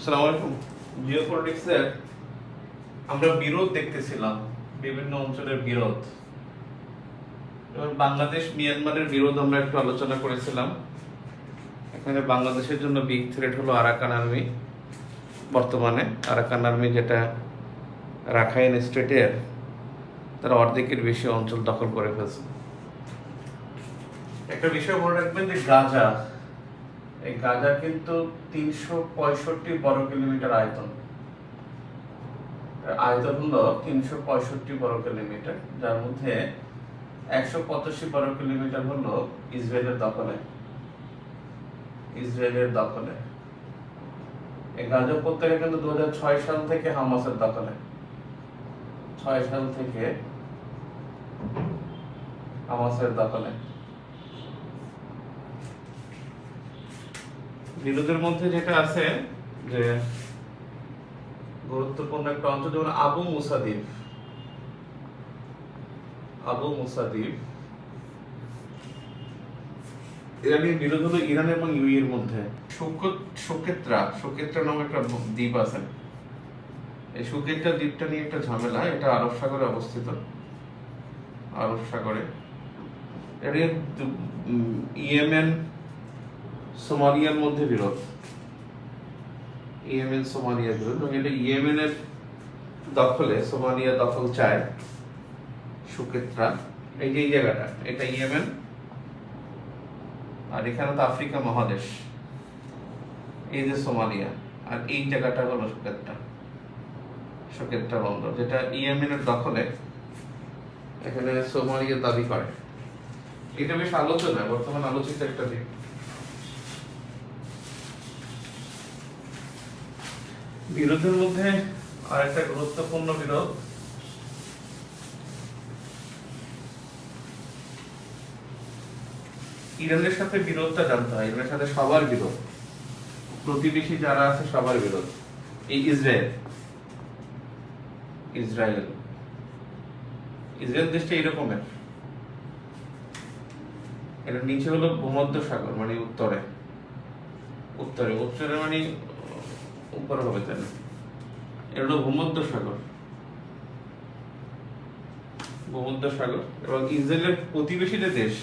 আসসালামু আলাইকুম। জিওপলিটিক্সের আমরা বিরোধ দেখতেছিলাম, বিভিন্ন অঞ্চলের বিরোধ। এবার বাংলাদেশ, মিয়ানমারের বিরোধ আমরা একটু আলোচনা করেছিলাম। এখানে বাংলাদেশের জন্য বিগ থ্রেট হলো আরাকান আর্মি বর্তমানে। আরাকান আর্মি যেটা রাখাইন স্টেটের তারা অর্ধেকের বেশি অঞ্চল দখল করে ফেলছে। একটা বিষয় মনে রাখবেন যে গাজা এই গাজা কিন্তু তিনশো পঁয়ষট্টি বর্গ কিলোমিটার আয়তন। আয়তন হলো তিনশো পঁয়ষট্টি বর্গ কিলোমিটার, যার মধ্যে একশো পঁচাশি বর্গ কিলোমিটার হলো ইসরায়েলের দখলে। ইসরায়েলের দখলে। এই গাজা উপত্যকা কিন্তু দু ছয় সাল থেকে হামাসের দখলে। ছয় সাল থেকে হামাসের দখলে। বিরোধের মধ্যে যেটা আছে যে গুরুত্বপূর্ণ একটা অঞ্চল যেমন আবু মুসাদ্বীপ আবু মুসাদ্বীপ ইরানের বিরোধ হলো ইরান এবং এর মধ্যে। সুকত- সুকেত্রা নামে একটা দ্বীপ আছে। এই সুকেত্রা দ্বীপটা নিয়ে একটা ঝামেলা এটা আরব সাগরে অবস্থিত। আরব সাগরে। এর উম, ইয়েমেন সোমালিয়ার মধ্যে বিরোধ। ইয়েমেন সোমালিয়া বিরোধ। এবং এটা ইয়েমেনের দখলে সোমালিয়া দখল চায় সুকেত্রা এই যে জায়গাটা, এটা ইয়েমেন। আর এখানে তো আফ্রিকা মহাদেশ। এই যে সোমালিয়া। আর এই জায়গাটা হলো সুকেত্রা সুকেত্রা বন্দর, যেটা ইয়েমেনের দখলে এখানে সোমালিয়া দাবি করে। এটা বেশ আলোচনা, বর্তমান আলোচিত একটা দিক। বিরোধের মধ্যে আরেকটা গুরুত্বপূর্ণ বিরোধ। ইরানের সাথে বিরোধটা জানতে হয়, ইরানের সাথে সবার বিরোধ। প্রতিবেশী যারা আছে, সবার বিরোধ। এই ইসরায়েল। ইসরায়েল। ইসরায়েল দেশটা এরকমের। এটা নিচে হলো ভূমধ্য সাগর মানে উত্তরে। উত্তরে উত্তরে মানে উপরে হবে তাহলে। এটা হলো ভূমধ্য সাগর ভূমধ্য সাগর এবং ইসরায়েলের প্রতিবেশী যে দেশ।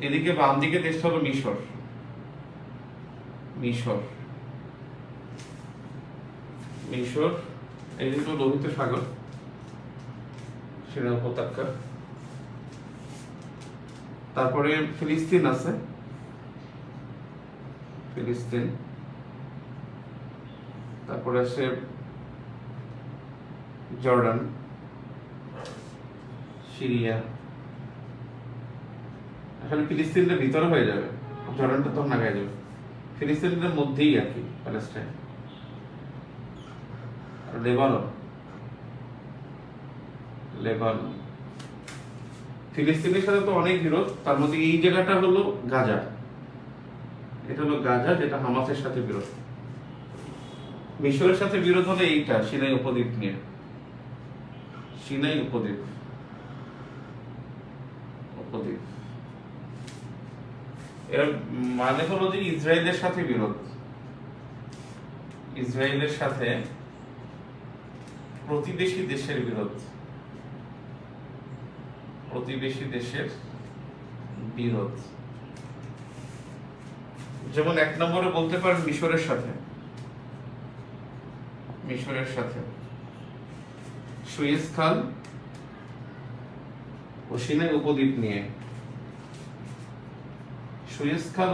এদিকে বাম দিকে দেশটা হলো মিশর। মিশর। মিশর এদিকে হলো লোহিত সাগর। সেটা উপত্যকা। তারপরে ফিলিস্তিন আছে। ফিলিস্তিন। তারপরে আছে জর্ডান, সিরিয়া। আসলে ফিলিস্তিনের ভিতরে হয়ে যাবে, জর্ডানটা তখন আগে যাবে। ফিলিস্তিনের মধ্যেই আর কি, প্যালেস্টাইন। লেবানন। লেবানন। ফিলিস্তিনের সাথে তো অনেক বিরোধ, তার মধ্যে এই জায়গাটা হলো গাজা। এটা হলো গাজা, যেটা হামাসের সাথে বিরোধ। মিশরের সাথে বিরোধ হলো এইটা, সিনাই উপদ্বীপ নিয়ে। সিনাই উপদ্বীপ। উপদ্বীপ। এর মানে হলো যে ইসরায়েলের সাথে বিরোধ। ইসরায়েলের সাথে প্রতিবেশী দেশের বিরোধ। প্রতিবেশী দেশের বিরোধ। যেমন এক নম্বরে বলতে পারেন মিশরের সাথে। মিশরের সাথে। সুয়েজ ও সিনাই উপদ্বীপ নিয়ে।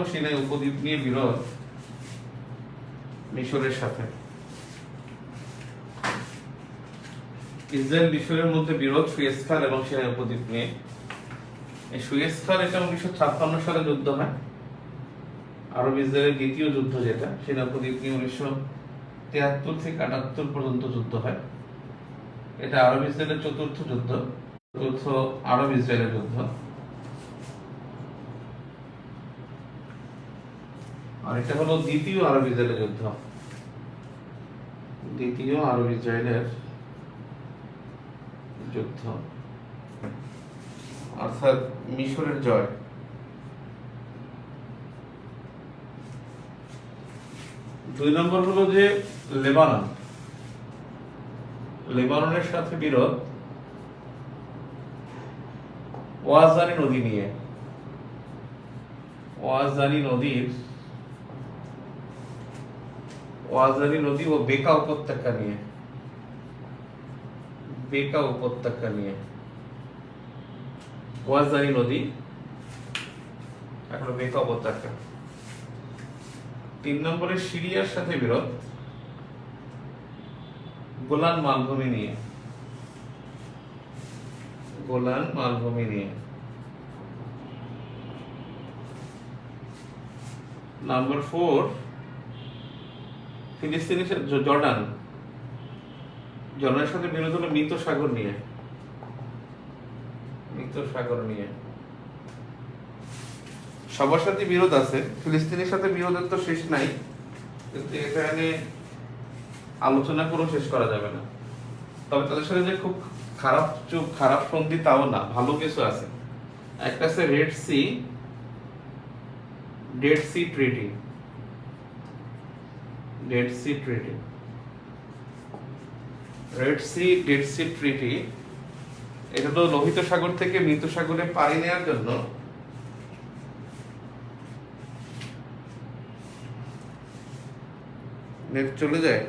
ও সিনাই উপদ্বীপ নিয়ে বিরোধ মিশরের সাথে। ইসরায়েল মিশরের মধ্যে বিরোধ সুয়েজ খাল এবং সিনাই উপদ্বীপ নিয়ে। এই সুয়েজ খাল এটা উনিশশো ছাপ্পান্ন সালে যুদ্ধ হয়। আরব ইসরায়েলের দ্বিতীয় যুদ্ধ যেটা সিনাই উপদ্বীপ নিয়ে উনিশশো তিয়াত্তর থেকে আটাত্তর পর্যন্ত যুদ্ধ হয়। এটা আরব ইসরায়েলের চতুর্থ যুদ্ধ, চতুর্থ আরব ইসরায়েলের যুদ্ধ। আর এটা হলো দ্বিতীয় আরব ইসরায়েলের যুদ্ধ। দ্বিতীয় আরব ইসরায়েলের যুদ্ধ। অর্থাৎ মিশরের জয়। দুই নম্বর হলো যে লেবানন। লেবাননের সাথে বিরোধ। ওয়াজানি নদী নিয়ে। ওয়াজানি নদীর ওয়াজানি নদী ও বেকা উপত্যকা নিয়ে। বেকা উপত্যকা নিয়ে। ওয়াজানি নদী, এখন বেকা উপত্যকা। তিন নম্বরে সিরিয়ার সাথে বিরোধ। গোলান মালভূমি নিয়ে। গোলান মালভূমি নিয়ে। নাম্বার ফোর, ফিলিস্তিনি জর্ডান। জর্ডানের সাথে বিরোধ হলো মৃত সাগর নিয়ে। মৃত সাগর নিয়ে। সবার সাথে বিরোধ আছে, ফিলিস্তিনের সাথে বিরোধের তো শেষ নাই। এখানে আলোচনা করেও শেষ করা যাবে না। তবে তাদের সাথে যে খুব খারাপ চুপ, খারাপ সন্ধি তাও না, ভালো কিছু আছে। একটা আছে red sea dead sea treaty dead sea treaty red sea dead sea treaty এটা তো লোহিত সাগর থেকে মৃত সাগরে পাড়ি নেওয়ার জন্য নেট চলে যায়।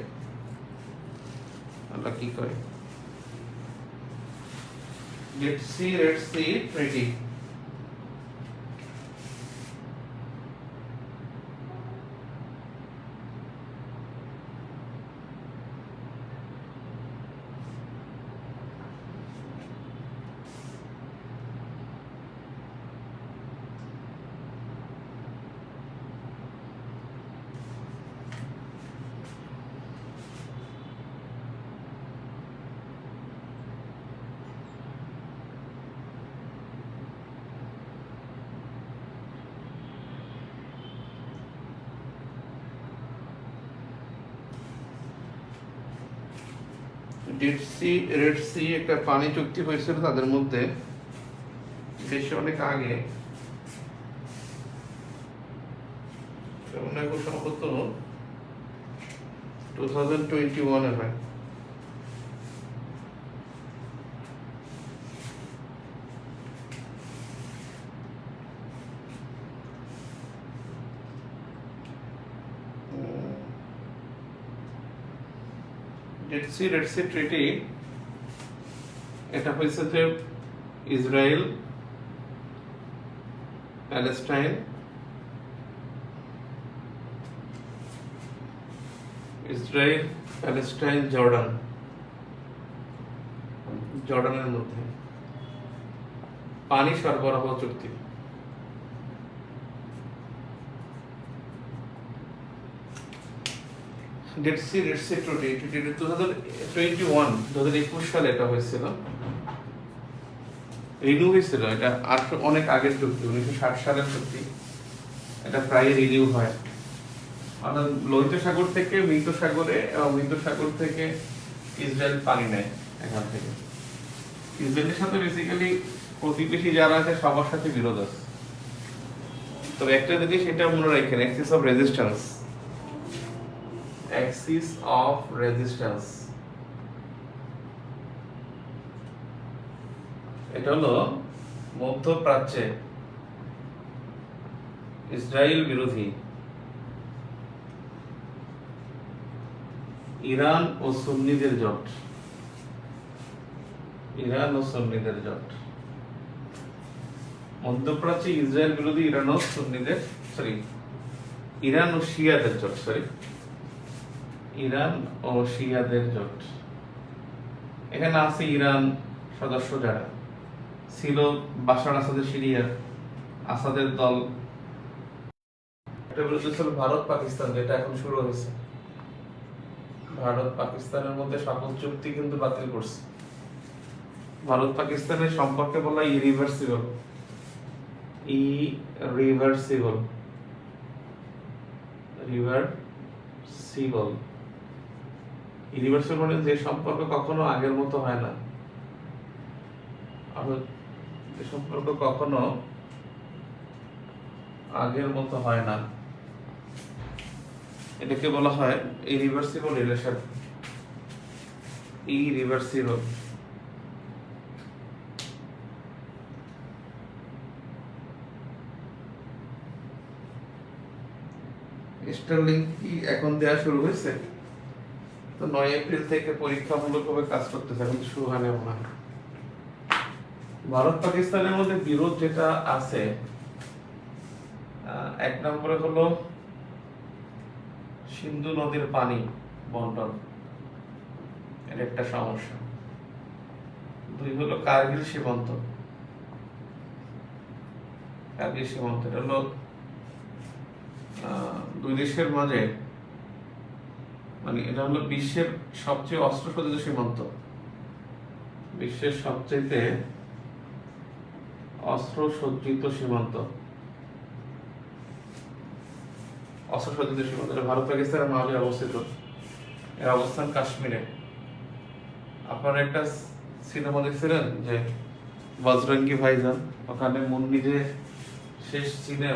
আল্লাহ কি করে? Red sea red sea treaty dead sea red sea একটা পানি চুক্তি হয়েছিল তাদের মধ্যে। বেশ অনেক আগে। সম্ভবত টু থাউজেন্ড টোয়েন্টি ওয়ানে হয় dead sea red sea treaty এটা হয়েছে যে Israel, Palestine Israel, Palestine, Jordan. জর্ডানের মধ্যে। পানি সরবরাহ চুক্তি। Dead sea sea two twenty one দু হাজার একুশ সালে এটা হয়েছিল। রিনিউ হয়েছিল, এটা অনেক আগের চুক্তি, উনিশশো ষাট সালের চুক্তি। এটা প্রায় রিনিউ হয়। অর্থাৎ লোহিত সাগর থেকে মৃত সাগরে, এবং মৃত সাগর থেকে ইসরায়েল পানি নেয় এখান থেকে। ইসরায়েলের সাথে বেসিক্যালি প্রতিবেশী যারা আছে, সবার সাথে বিরোধ আছে। তবে একটা জিনিস এটা মনে রাখেন axis of resistance axis of resistance এটা হলো মধ্যপ্রাচ্যে ইসরায়েল বিরোধী। ইরান ও সুন্নিদের জট। ইরান ও সুন্নিদের জট। মধ্যপ্রাচ্যে ইসরায়েল বিরোধী, ইরান ও সুন্নিদের সরি ইরান ও শিয়াদের জট সরি ইরান ও শিয়াদের জোট। এখানে আছে ইরান সদস্য যারা। ছিল বাশার আসাদের সিরিয়া আসাদের দল। ভারত পাকিস্তান যেটা এখন শুরু হয়েছে। ভারত পাকিস্তানের মধ্যে সকল চুক্তি কিন্তু বাতিল করছে। ভারত পাকিস্তানের সম্পর্কে বলা irreversible irreversible reversible universal মানে যে সম্পর্ক কখনো আগের মতো হয় না। যে সম্পর্ক কখনো আগের মতো হয় না। এটাকে বলা হয় ইরিভার্সিবল রিলেশন ইরিভার্সিবল স্টারলিংক কি এখন দেওয়া শুরু হয়েছে? তো নয় এপ্রিল থেকে পরীক্ষামূলকভাবে কাজ করতেছে, এখন শুরু হয় না। ভারত পাকিস্তানের মধ্যে বিরোধ যেটা আছে এক নম্বরে হলো সিন্ধু নদীর পানি বন্টন। এটা একটা সমস্যা। দুই হলো কার্গিল সীমান্ত। কার্গিল সীমান্ত, এটা হলো দুই দেশের মাঝে মানে এটা হলো বিশ্বের সবচেয়ে অস্ত্র সজ্জিত সীমান্ত। বিশ্বের সবচেয়ে অস্ত্র সজ্জিত সীমান্ত। অস্ত্রসজ্জিত সীমান্ত ভারত পাকিস্তানের মাঝে অবস্থিত। এর অবস্থান কাশ্মীরে। আপনারা একটা সিনেমা দেখছিলেন যে বজরঙ্গি ভাইজান, ওখানে মুন্নি যে শেষ সিনে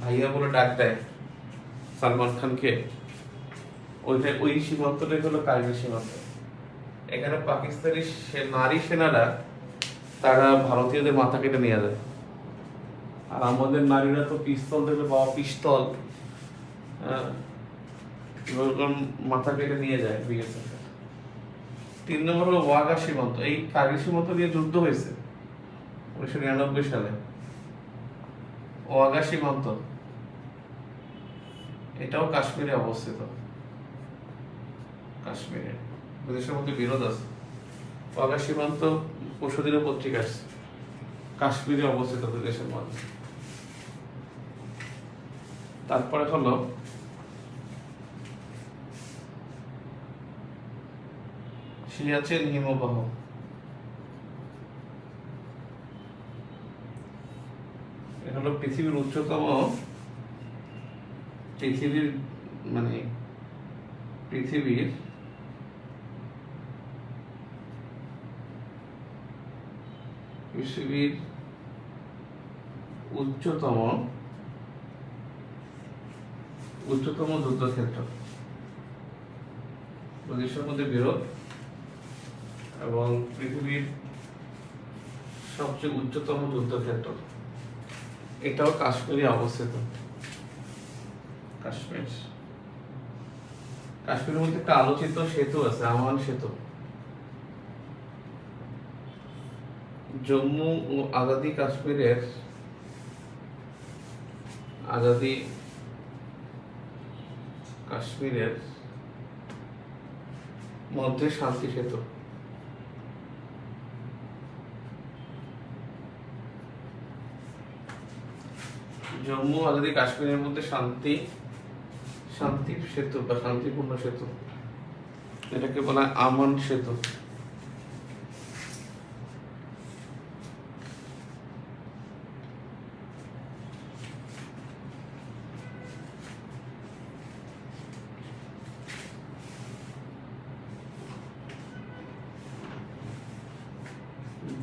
ভাইয়া বলে ডাক দেয় সালমান খানকে। ওইটা ওই সীমান্তটাই হলো কার্গিল সীমান্ত। এখানে পাকিস্তানি নারী সেনারা তারা ভারতীয়দের মাথা কেটে নিয়ে যায়। আর আমাদের নারীরা তো পিস্তল দেখলে বাবা পিস্তল। হ্যাঁ, মাথা কেটে নিয়ে যায় বিএসএফ তিন নম্বর হলো ওয়াগা সীমান্ত। এই কার্গিল সীমান্ত নিয়ে যুদ্ধ হয়েছে উনিশশো নিরানব্বই সালে। ওয়াগা সীমান্ত। এটাও কাশ্মীরে অবস্থিত। কাশ্মীরে। দুদেশের মধ্যে বিরোধ আছে। ওয়াগা সীমান্ত পরশুদিনের পত্রিকা আসছে কাশ্মীরে অবস্থিত দেশের মধ্যে। তারপরে হলো সিয়াচেন হিমবাহ। হলো পৃথিবীর উচ্চতম পৃথিবীর মানে পৃথিবীর পৃথিবীর উচ্চতম উচ্চতম যুদ্ধক্ষেত্র। দেশের মধ্যে বিরোধ এবং পৃথিবীর সবচেয়ে উচ্চতম যুদ্ধক্ষেত্র। এটাও কাশ্মীরে অবস্থিত। কাশ্মীর। কাশ্মীরের মধ্যে একটা আলোচিত সেতু আছে, আমান সেতু। জম্মু ও আজাদি কাশ্মীরের আজাদি কাশ্মীরের মধ্যে শান্তি সেতু। জম্মু আজাদি কাশ্মীরের মধ্যে শান্তি শান্তি সেতু বা শান্তিপূর্ণ সেতু। এটাকে বলা হয় আমান সেতু।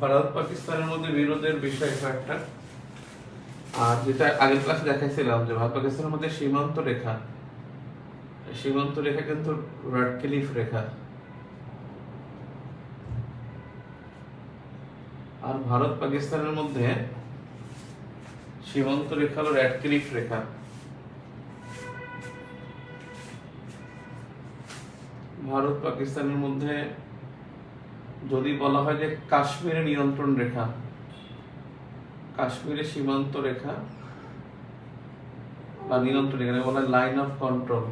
ভারত পাকিস্তানের মধ্যে বিরোধের বিষয় একটা আর যেটা আগের ক্লাসে দেখাইছিলাম যে ভারত পাকিস্তানের মধ্যে সীমান্ত রেখা। সীমান্ত রেখা কিন্তু রাডক্লিফ রেখা। আর ভারত পাকিস্তানের মধ্যে সীমান্ত রেখা হলো র্যাডক্লিফ রেখা। ভারত পাকিস্তানের মধ্যে যদি বলা হয় যে কাশ্মীরের নিয়ন্ত্রণ রেখা কাশ্মীরের সীমান্ত রেখা বা নিয়ন্ত্রণ রেখা বলা হয় line of control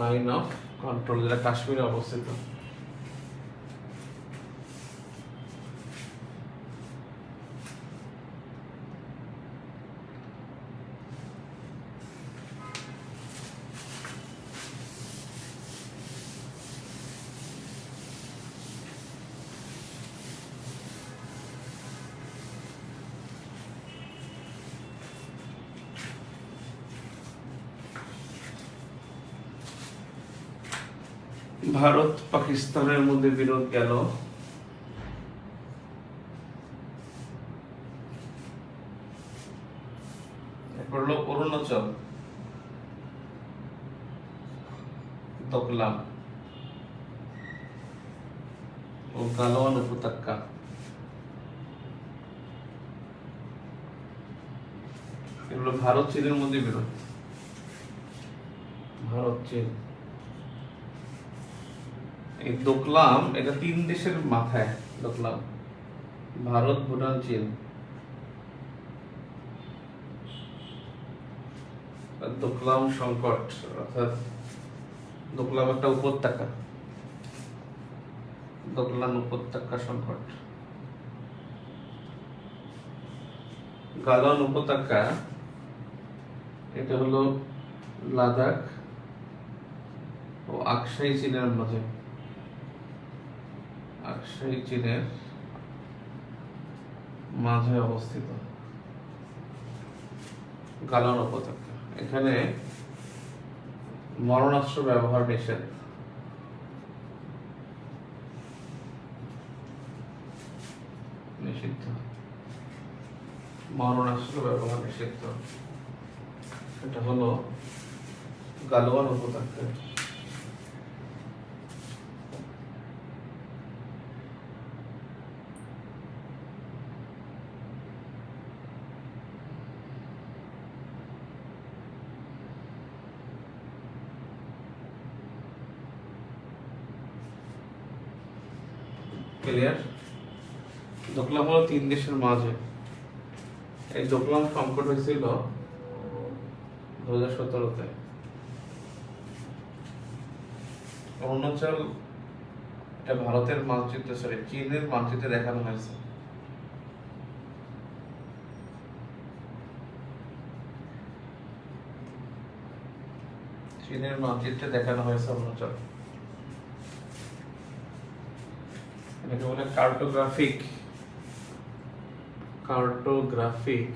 line of control যেটা কাশ্মীরে অবস্থিত। ভারত পাকিস্তানের মধ্যে বিরোধ গেল। হলো অরুণাচল। দোকলাম ও গালোয়ান উপত্যকা এগুলো ভারত চীনের মধ্যে বিরোধ। ভারত চীন এই দোকলাম, এটা তিন দেশের মাথায় দোকলাম। ভারত, ভুটান, চীন। দোকলাম সংকট, অর্থাৎ দোকলাম একটা উপত্যকা। দোকলাম উপত্যকা সংকট। গালন উপত্যকা, এটা হলো লাদাখ ও আকসাই চীনের মাঝে আকসাই চীনের মাঝে অবস্থিত। গালন উপত্যকা এখানে মরণাস্ত্র ব্যবহার নিষেধ। নিষিদ্ধ। মরণাস্ত্র ব্যবহার নিষিদ্ধ। এটা হলো গালোয়ান উপত্যকা। ক্লিয়ার দোকলাম হলো তিন দেশের মাঝে। এই দোকলাম সংকট হয়েছিল দু হাজার সতেরোতে। অরুণাচল এটা ভারতের মানচিত্র সরি চীনের মানচিত্রে দেখানো হয়েছে। চীনের মানচিত্রে দেখানো হয়েছে অরুণাচল। এটাকে বলে কার্টোগ্রাফিক কার্টোগ্রাফিক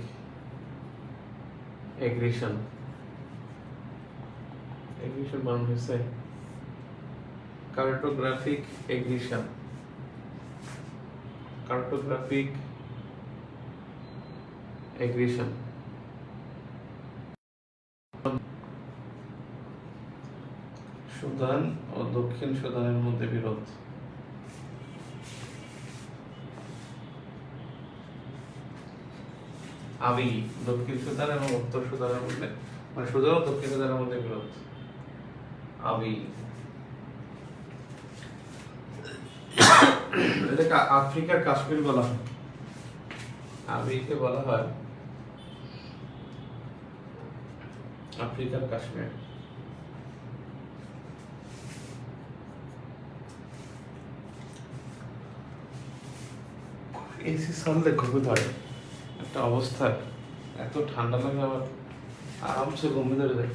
এগ্রিশন এগ্রিশন বানানো হয়েছে cartographic aggression cartographic aggression Sudan ও দক্ষিণ সুদানের মধ্যে বিরোধ? আবি দক্ষিণ সুদান এবং উত্তর সুদানের মধ্যে মানে সুদান ও দক্ষিণ সুদানের মধ্যে বিরোধ আবি এটাকে আফ্রিকার কাশ্মীর বলা হয়। আবিকে বলা হয় আফ্রিকার কাশ্মীর। এসি সামনে ঘুমে ধরে। একটা অবস্থা। এত ঠান্ডা লাগে আবার আরামসে ঘুমে ধরে যায়।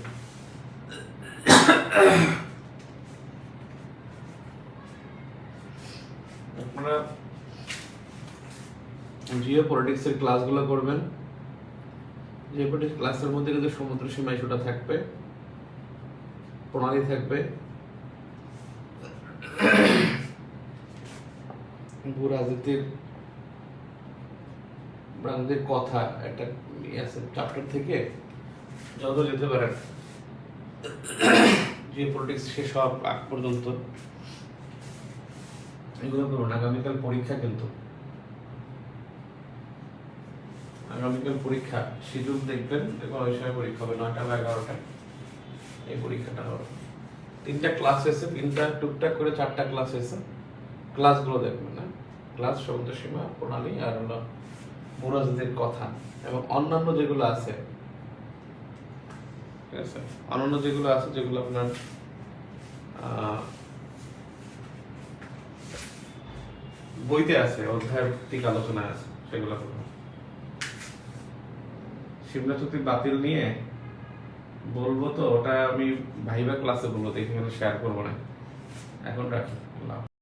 আপনারা জিও পলিটিক্সের ক্লাসগুলো করবেন। জিও পলিটিক্স ক্লাসের মধ্যে কিন্তু সমুদ্র সীমা ইস্যুটা থাকবে। প্রণালী থাকবে। ভূ রাজনীতির রাজনীতির কথা একটা আছে চ্যাপ্টার থেকে। যত যেতে পারেন। জিও পলিটিক্স শেষ হওয়ার আগ পর্যন্ত। এগুলো করুন। আগামীকাল পরীক্ষা কিন্তু। আগামীকাল পরীক্ষা। শিডিউল দেখবেন দেখুন ওই সময় পরীক্ষা হবে। নয়টা বা এগারোটায়। এই পরীক্ষাটা হবে। তিনটা ক্লাস হয়েছে তিনটা টুকটাক করে চারটা ক্লাস হয়েছে ক্লাসগুলো দেখবেন না ক্লাস সমুদ্র সীমা, প্রণালী আর হলো মুরাজদের কথা এবং অন্যান্য যেগুলো আছে। ঠিক আছে? অন্যান্য যেগুলো আছে, যেগুলো আপনার বইতে আছে অধ্যায় ভিত্তিক আলোচনায় আছে, সেগুলো চুক্তি বাতিল নিয়ে বলব তো, ওটা আমি ভাইবা ক্লাসে বলব এখানে শেয়ার করব না। এখন রাখি।